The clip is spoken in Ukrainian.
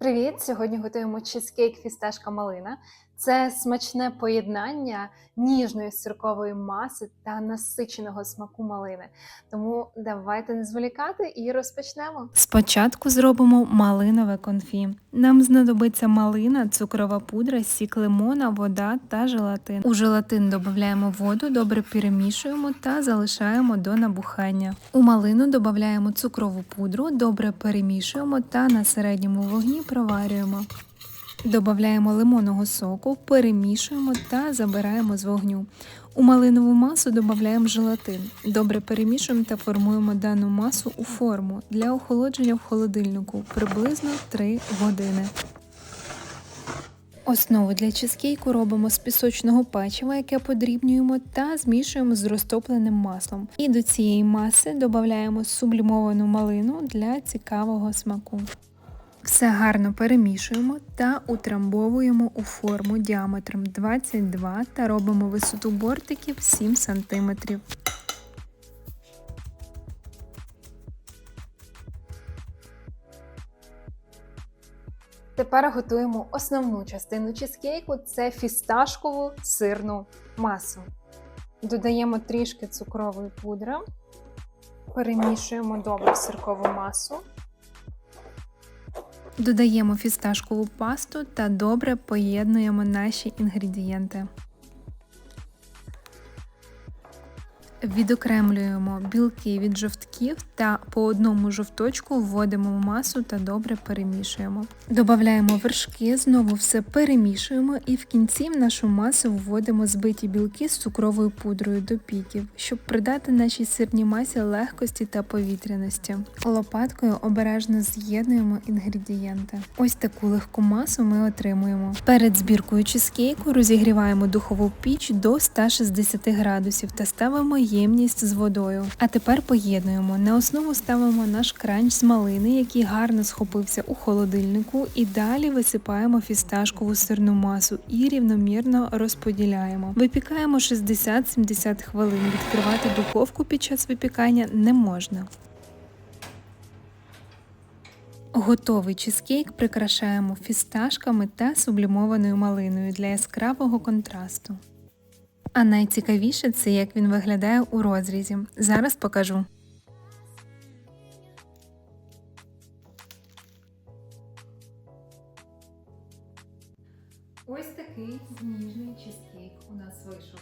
Привіт! Сьогодні готуємо чизкейк фісташка малина. Це смачне поєднання ніжної сиркової маси та насиченого смаку малини. Тому давайте не зволікати і розпочнемо. Спочатку зробимо малинове конфі. Нам знадобиться малина, цукрова пудра, сік лимона, вода та желатин. У желатин додаємо воду, добре перемішуємо та залишаємо до набухання. У малину додаємо цукрову пудру, добре перемішуємо та на середньому вогні проварюємо. Додаємо лимонного соку, перемішуємо та забираємо з вогню. У малинову масу додаємо желатин. Добре перемішуємо та формуємо дану масу у форму для охолодження в холодильнику приблизно 3 години. Основу для чизкейку робимо з пісочного печива, яке подрібнюємо та змішуємо з розтопленим маслом. І до цієї маси додаємо сублімовану малину для цікавого смаку. Все гарно перемішуємо та утрамбовуємо у форму діаметром 22 та робимо висоту бортиків 7 см. Тепер готуємо основну частину чизкейку це фісташкову сирну масу. Додаємо трішки цукрової пудри, перемішуємо добре сиркову масу. Додаємо фісташкову пасту та добре поєднуємо наші інгредієнти. Відокремлюємо білки від жовтків та по одному жовточку вводимо в масу та добре перемішуємо. Додаємо вершки, знову все перемішуємо і в кінці в нашу масу вводимо збиті білки з цукровою пудрою до піків, щоб придати нашій сирній масі легкості та повітряності. Лопаткою обережно з'єднуємо інгредієнти. Ось таку легку масу ми отримуємо. Перед збіркою чизкейку розігріваємо духову піч до 160 градусів та ставимо ємність з водою. А тепер поєднуємо. На основу ставимо наш кранч з малини, який гарно схопився у холодильнику, і далі висипаємо фісташкову сирну масу і рівномірно розподіляємо. Випікаємо 60-70 хвилин. Відкривати духовку під час випікання не можна. Готовий чизкейк прикрашаємо фісташками та сублімованою малиною для яскравого контрасту. А найцікавіше це як він виглядає у розрізі. Зараз покажу. Ось такий ніжний чизкейк у нас вийшов.